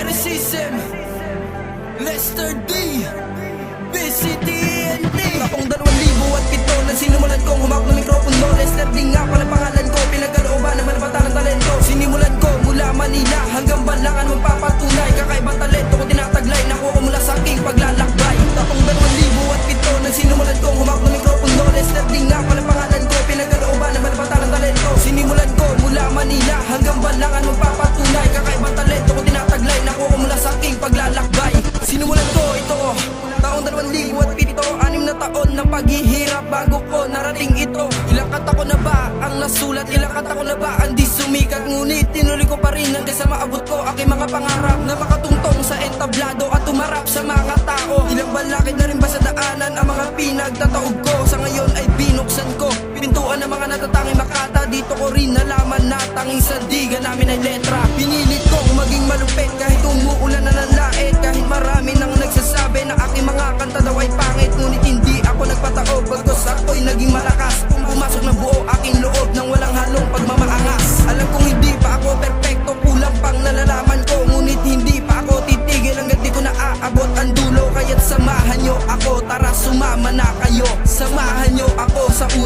Fantasy Sim, Mr. D, Busy D. paghihirap Bago ko narating ito. Ilang kata ko na ba ang nasulat? Ilang kata ko na ba ang di sumikat? Ngunit tinuloy ko pa rin Hanggang sa maabot ko aking mga pangarap Na makatungtong sa entablado At tumarap sa mga tao Ilang balakid na rin ba sa daanan Ang mga pinagtataog ko? Sa ngayon ay binuksan ko Pintuan ng mga natatanging makata. Dito ko rin nalaman na tanging sandigan namin ay letra. Pinilit kong maging malupit Kahit umuulan na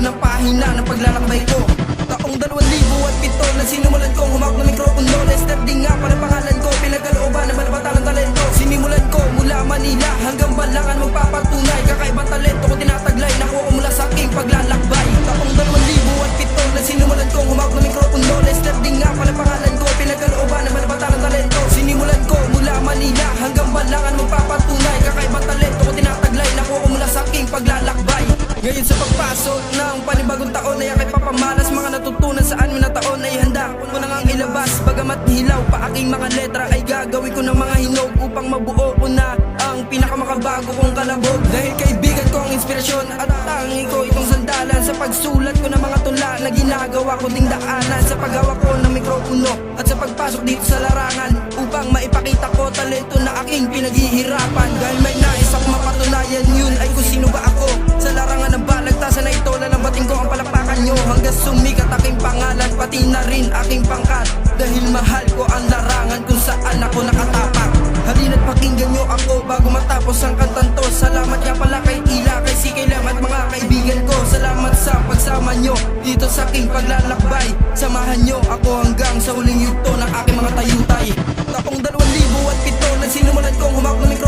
unang pahina ng paglalakbay ko ngayon sa pagpasok ng panibagong taon ay ako'y papamalas. Mga natutunan sa anim na taon ay handa ko na ngang ilabas. Bagamat hilaw pa aking mga letra ay gagawin ko ng mga hinog Upang mabuo ko na ang pinakamakabago kong kalabog. Dahil kaibigan ko ang inspirasyon at tangi ko itong sandalan. Sa pagsulat ko ng mga tula na ginagawa ko ding daanan. Sa paggawa ko ng mikropono at sa pagpasok dito sa larangan Upang maipakita ko talento na aking pinaghihirapan. Dahil may nais ako mapatunayan rin aking pangkat. Dahil mahal ko ang larangan kung saan ako nakatapak. Halina't pakinggan nyo ako bago matapos ang kantang to. Salamat nga pala kay Ila, kay Lam at mga kaibigan ko. Salamat sa pagsama nyo dito sa aking paglalakbay. Samahan nyo ako hanggang sa huling yugto ng aking mga tayutay. Taong dalawang libo at pito Nang sinimulan kong humawak ng